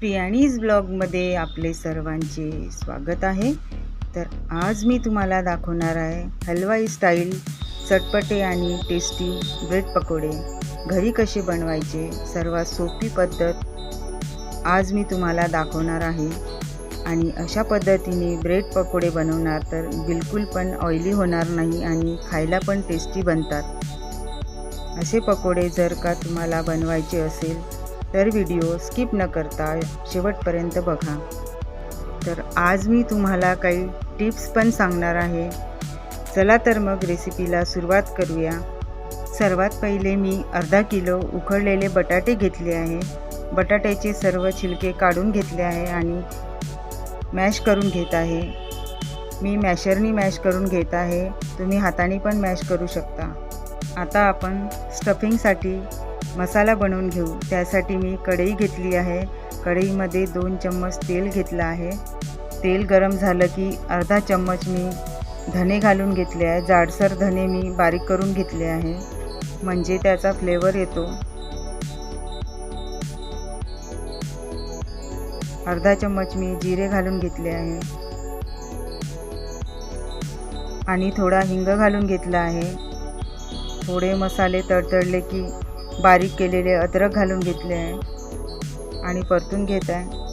प्रियाणीज ब्लॉगमध्ये आपले सर्वांचे स्वागत आहे. तर आज मी तुम्हाला दाखवणार आहे हलवाई स्टाईल चटपटे आणि टेस्टी ब्रेड पकोडे. घरी कसे बनवायचे सर्वात सोपी पद्धत आज मी तुम्हाला दाखवणार आहे. आणि अशा पद्धतीने ब्रेड पकोडे बनवणार तर बिलकुल पण ऑइली होणार नाही आणि खायला पण टेस्टी बनतात. असे पकोडे जर का तुम्हाला बनवायचे असेल तर व्हिडिओ स्किप न करता शेवटपर्यंत बघा. तर आज मी तुम्हाला काही टिप्स पण सांगणार आहे. चला तर मग रेसिपीला सुरुवात करूया. सर्वात पहिले मी अर्धा किलो उकडलेले बटाटे घेतले आहे. बटाट्याचे सर्व छिलके काढून घेतले आहे आणि मॅश करून घेत आहे. मी मॅशरनी मॅश करून घेत आहे. तुम्ही हाताने पण मॅश करू शकता. आता आपण स्टफिंगसाठी मसाला बनवून घेऊ. त्यासाठी मी कढई घेतली आहे. कढईमध्ये दोन चम्मच तेल घेतलं आहे. तेल गरम झालं की अर्धा चम्मच मी धने घालून घेतले आहे. जाडसर धने मी बारीक करून घेतले आहे. म्हणजे त्याचा फ्लेवर येतो. अर्धा चम्मच मी जिरे घालून घेतले आहे. आणि थोडा हिंग घालून घेतला आहे. थोडे मसाले तडतडले की बारीक केलेले अद्रक घालून घेतले आहे आणि परतून घेत आहे.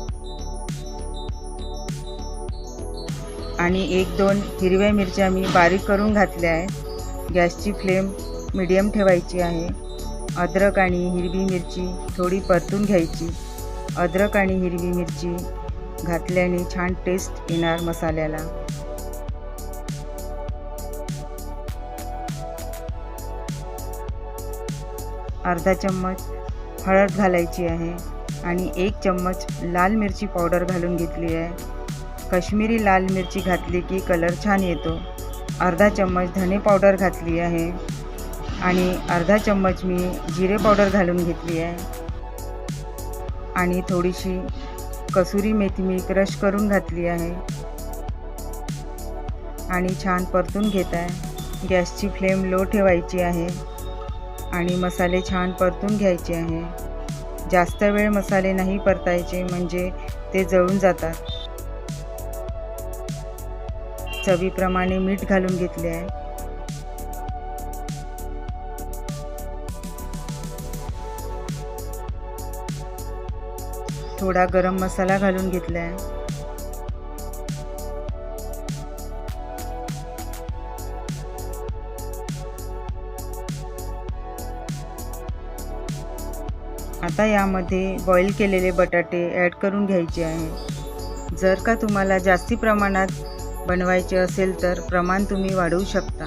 आणि एक दोन हिरव्या मिरच्या मी बारीक करून घातल्या आहे. गॅसची फ्लेम मिडियम ठेवायची आहे. अद्रक आणि हिरवी मिरची थोडी परतून घ्यायची. अद्रक आणि हिरवी मिरची घातल्याने छान टेस्ट येणार मसाल्याला. अर्धा चम्मच हळद घालायची आहे आणि एक चम्मच लाल मिरची पावडर घालून घेतली आहे. कश्मीरी लाल मिरची घातली की कलर छान येतो. अर्धा चम्मच धने पावडर घातली आहे आणि अर्धा चम्मच मी जिरे पावडर घालून घेतली आहे. आणि थोडीशी कसुरी मेथी मी क्रश करून घातली आहे. आणि छान परतून घेत आहे. गॅसची फ्लेम लो ठेवायची आहे. आणि मसाले छान परतून घ्यायचे आहे. जास्त वेळ मसाले नाही परतायचे म्हणजे ते जळून जातात. चवीप्रमाणे मीठ घालून घेतले आहे. थोडा गरम मसाला घालून घेतला आहे. आता यामध्ये बॉईल केलेले बटाटे ॲड करून घ्यायचे आहे. जर का तुम्हाला जास्ती प्रमाणात बनवायचे असेल तर प्रमाण तुम्ही वाढवू शकता.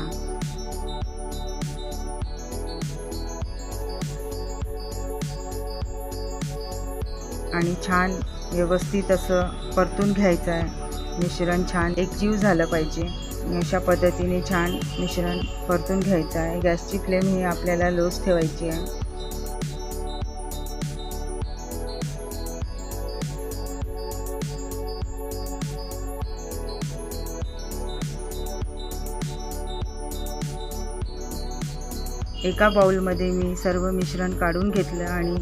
आणि छान व्यवस्थित असं परतून घ्यायचं आहे. मिश्रण छान एकजीव झालं पाहिजे. अशा पद्धतीने छान मिश्रण परतून घ्यायचं आहे. गॅसची फ्लेम ही आपल्याला लोच ठेवायची आहे. एका बाउलमध्ये मी सर्व मिश्रण काढून घेतलं आणि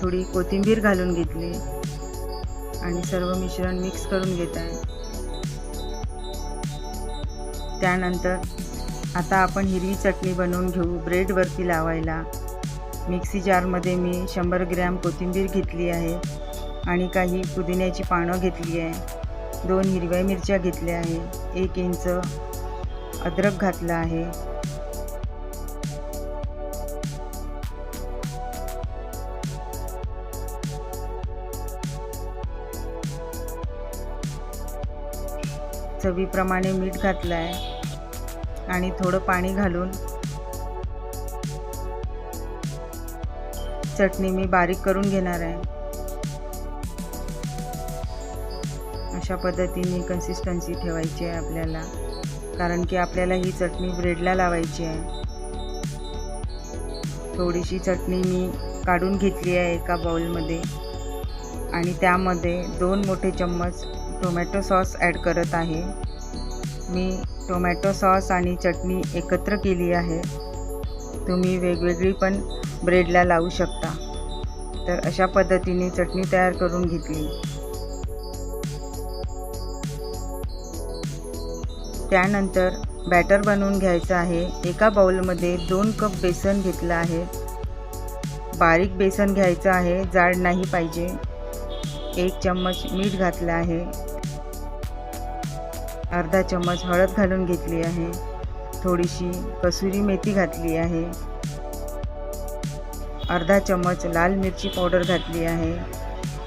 थोडी कोथिंबीर घालून घेतली आणि सर्व मिश्रण मिक्स करून घेत आहे. त्यानंतर आता आपण हिरवी चटणी बनवून घेऊ ब्रेडवरती लावायला. मिक्सी जारमध्ये मी शंभर ग्रॅम कोथिंबीर घेतली आहे आणि काही पुदिन्याची पानं घेतली आहे. दोन हिरव्या मिरच्या घेतल्या आहे. एक इंच अद्रक घातला आहे. चवीप्रमाणे मीठ घातलं आहे. आणि थोडं पाणी घालून चटणी मी बारीक करून घेणार आहे. अशा पद्धतीने कन्सिस्टन्सी ठेवायची आहे आपल्याला. कारण की आपल्याला ही चटणी ब्रेडला लावायची आहे. थोडीशी चटणी मी काढून घेतली आहे एका बाउलमध्ये आणि त्यामध्ये दोन मोठे चम्मच टोमॅटो सॉस ॲड करत आहे. मी टोमॅटो सॉस आणि चटणी एकत्र केली आहे. तुम्ही वेगवेगळी पण ब्रेडला लावू शकता. तर अशा पद्धतीने चटणी तयार करून घेतली. त्यानंतर बॅटर बनवून घ्यायचं आहे. एका बाउलमध्ये दोन कप बेसन घेतलं आहे. बारीक बेसन घ्यायचं आहे. जाड नाही पाहिजे. एक चम्मच मीठ घातलं आहे. अर्धा चम्मच हळद घालून घेतली आहे. थोडीशी कसुरी मेथी घातली आहे. अर्धा चम्मच लाल मिरची पावडर घातली आहे.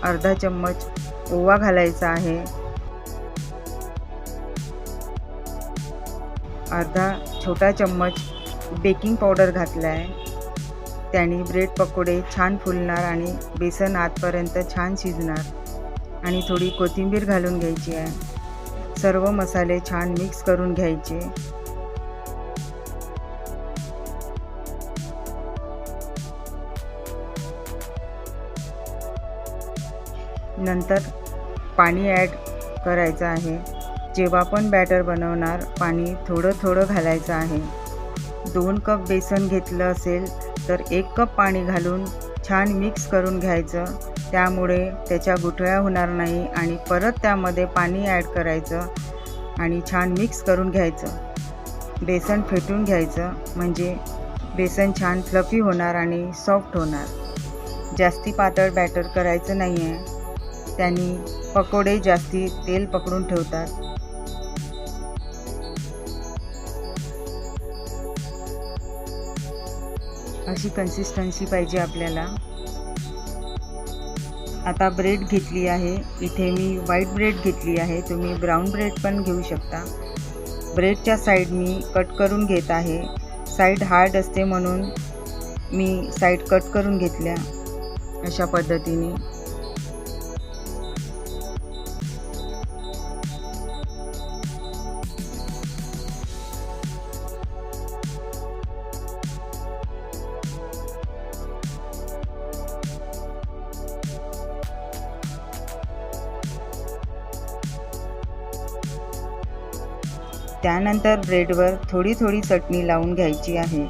अर्धा चम्मच ओवा घालायचा आहे. अर्धा छोटा चम्मच बेकिंग पावडर घातला आहे त्याने ब्रेड पकोडे छान फुलणार आणि बेसन आतपर्यंत छान शिजणार. आणि थोडी कोथिंबीर घालून घ्यायची आहे. सर्व मसाले छान मिक्स करून घ्यायचे. नंतर पाणी ॲड करायचं आहे. जेव्हा पण बॅटर बनवणार पाणी थोडं थोडं घालायचं आहे. दोन कप बेसन घेतलं असेल तर एक कप पाणी घालून छान मिक्स करून घ्यायचं. त्यामुळे त्याच्या गुठळ्या होणार नाही आणि परत त्यामध्ये पाणी ॲड करायचं आणि छान मिक्स करून घ्यायचं. बेसन फेटून घ्यायचं म्हणजे बेसन छान फ्लफी होणार आणि सॉफ्ट होणार. जास्ती पातळ बॅटर करायचं नाही आहे त्यांनी पकोडे जास्ती तेल पकडून ठेवतात. अशी कन्सिस्टन्सी पाहिजे आपल्याला. आता ब्रेड घेतली आहे. इथे मी व्हाईट ब्रेड घेतली आहे. तुम्ही ब्राऊन ब्रेड पण घेऊ शकता. ब्रेडच्या साईड मी कट करून घेत आहे. साईड हार्ड असते म्हणून मी साईड कट करून घेतल्या अशा पद्धतीने. त्यानंतर ब्रेडवर थोडी थोडी चटणी लावून घ्यायची आहे.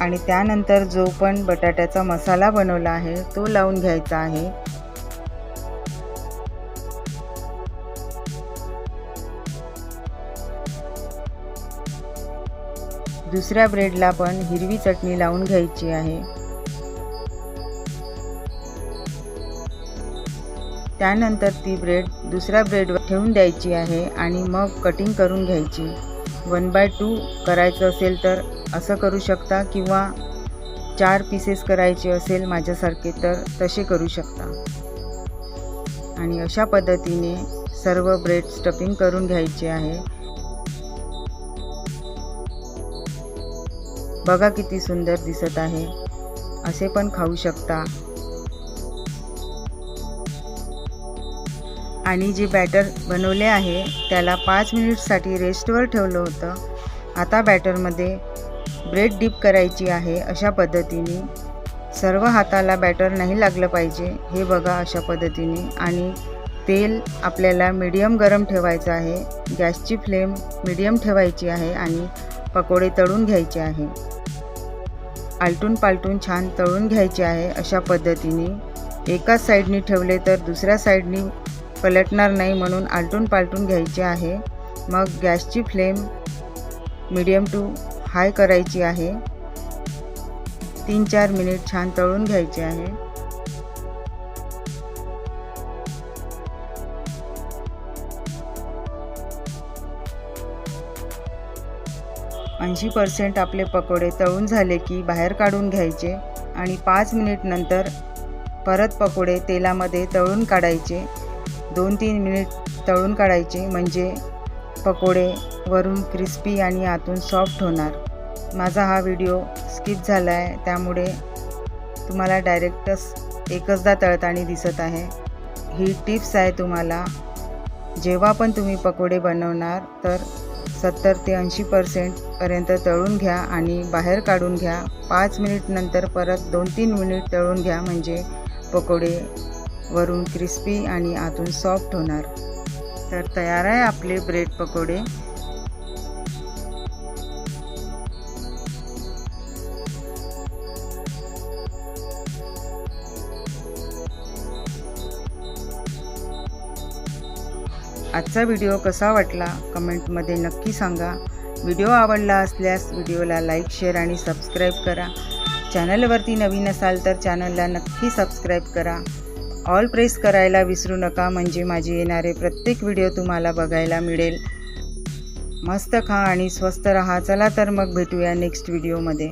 आणि त्यानंतर जो पण बटाट्याचा मसाला बनवला आहे तो लावून घ्यायचा आहे. दुसऱ्या ब्रेडला पण हिरवी चटणी लावून घ्यायची आहे. त्यानंतर ती ब्रेड दुसऱ्या ब्रेडवर ठेवून द्यायची आहे आणि मग कटिंग करून घ्यायची. वन बाय टू करायचं असेल तर असं करू शकता किंवा चार पीसेस करायचे असेल माझ्यासारखे तर तसे करू शकता. आणि अशा पद्धतीने सर्व ब्रेड स्टफिंग करून घ्यायचे आहे. बघा किती सुंदर दिसत आहे. असे पण खाऊ शकता. आणि जे बॅटर बनवले आहे त्याला पाच मिनिटसाठी रेस्टवर ठेवलं होतं. आता बॅटरमध्ये ब्रेड डीप करायची आहे अशा पद्धतीने. सर्व हाताला बॅटर नाही लागलं पाहिजे हे बघा अशा पद्धतीने. आणि तेल आपल्याला मीडियम गरम ठेवायचं आहे. गॅसची फ्लेम मीडियम ठेवायची आहे आणि पकोडे तळून घ्यायचे आहे. आलटून पालटून छान तळून घ्यायचे आहे अशा पद्धतीने. एकाच साईडनी ठेवले तर दुसऱ्या साईडनी पलटणार नाही म्हणून आलटून पालटून घ्यायचे आहे. मग गॅसची फ्लेम मीडियम टू हाय करायची आहे. तीन चार मिनिट छान तळून घ्यायचे आहे. ऐंशी पर्सेंट आपले पकोडे तळून झाले की बाहेर काढून घ्यायचे आणि पाच मिनिट नंतर परत पकोडे तेलामध्ये तळून काढायचे. दोन तीन मिनिट तळून काढायचे म्हणजे पकोडे वरून क्रिस्पी आणि आतून सॉफ्ट होणार. माझा हा व्हिडिओ स्किप झाला आहे त्यामुळे तुम्हाला डायरेक्टच एकचदा तळताना दिसत आहे. ही टिप्स आहे तुम्हाला. जेव्हा पण तुम्ही पकोडे बनवणार तर सत्तर ते ऐंशी पर्सेंटपर्यंत तळून घ्या आणि बाहेर काढून घ्या. पाच मिनिट नंतर परत दोन तीन मिनिट तळून घ्या म्हणजे पकोडे वरून क्रिस्पी आणि आतून सॉफ्ट होणार. तर तयार आहे आपले ब्रेड पकोडे. आजचा व्हिडिओ कसा वाटला? कमेंटमध्ये नक्की सांगा. व्हिडिओ आवडला असल्यास व्हिडिओला लाईक शेअर आणि सबस्क्राईब करा. चॅनलवरती नवीन असाल तर चॅनलला नक्की सबस्क्राईब करा. ऑल प्रेस करायला विसरू नका म्हणजे माझे येणारे प्रत्येक व्हिडिओ तुम्हाला बघायला मिळेल. मस्त खा आणि स्वस्त रहा. चला तर मग भेटूया नेक्स्ट व्हिडिओमध्ये